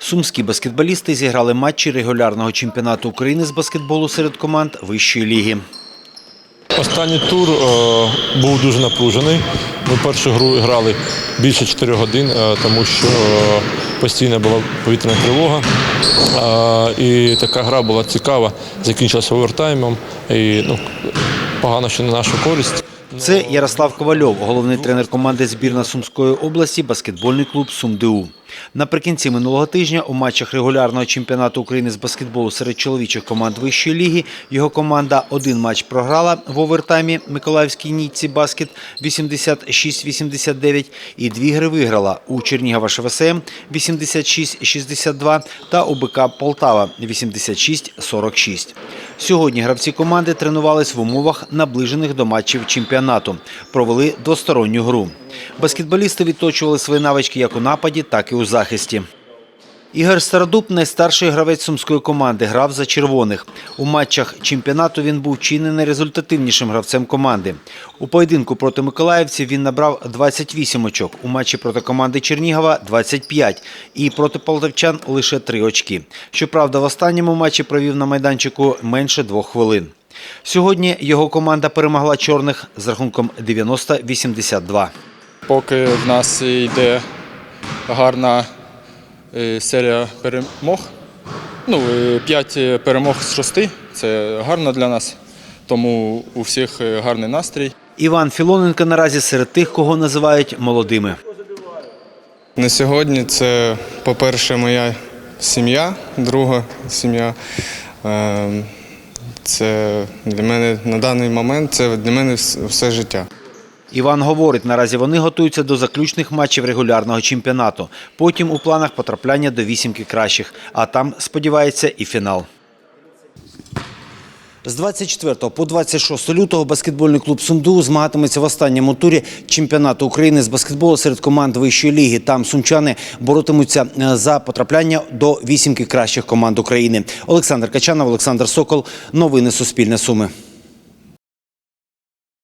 Сумські баскетболісти зіграли матчі регулярного чемпіонату України з баскетболу серед команд вищої ліги. Останній тур е, був дуже напружений. Ми першу гру грали більше 4 годин, е, тому що е, постійно була повітряна тривога. І така гра була цікава, закінчилася овертаймом. І, ну, погано, що на нашу користь. Це Ярослав Ковальов, головний тренер команди збірна Сумської області, баскетбольний клуб СумДУ. Наприкінці минулого тижня у матчах регулярного чемпіонату України з баскетболу серед чоловічих команд вищої ліги його команда один матч програла в овертаймі Миколаївській Нітці Баскет 86-89 і дві гри виграла у Чернігова ШВСМ 86-62 та УБК Полтава 86-46. Сьогодні гравці команди тренувались в умовах, наближених до матчів чемпіонату. Провели двосторонню гру. Баскетболісти відточували свої навички як у нападі, так і у захисті. Ігор Стародуб, найстарший гравець сумської команди, грав за червоних. У матчах чемпіонату він був чи не найрезультативнішим гравцем команди. У поєдинку проти миколаївців він набрав 28 очок, у матчі проти команди Чернігова – 25 і проти полтавчан лише 3 очки. Щоправда, в останньому матчі провів на майданчику менше двох хвилин. Сьогодні його команда перемогла чорних з рахунком 90-82. Поки в нас йде гарна е, серія перемог. Ну, 5 перемог з 6 – це гарно для нас, тому у всіх е, гарний настрій. Іван Філоненко наразі серед тих, кого називають молодими. На сьогодні це, по-перше, моя сім'я, друга сім'я. Е, Це для мене на даний момент це для мене все життя. Іван говорить, наразі вони готуються до заключних матчів регулярного чемпіонату. Потім у планах потрапляння до вісімки кращих, а там, сподівається, і фінал. З 24 по 26 лютого баскетбольний клуб Сумду змагатиметься в останньому турі чемпіонату України з баскетболу серед команд вищої ліги. Там сумчани боротимуться е, за потрапляння до вісімки кращих команд України. Олександр Качанов, Олександр Сокол. Новини Суспільне Суми.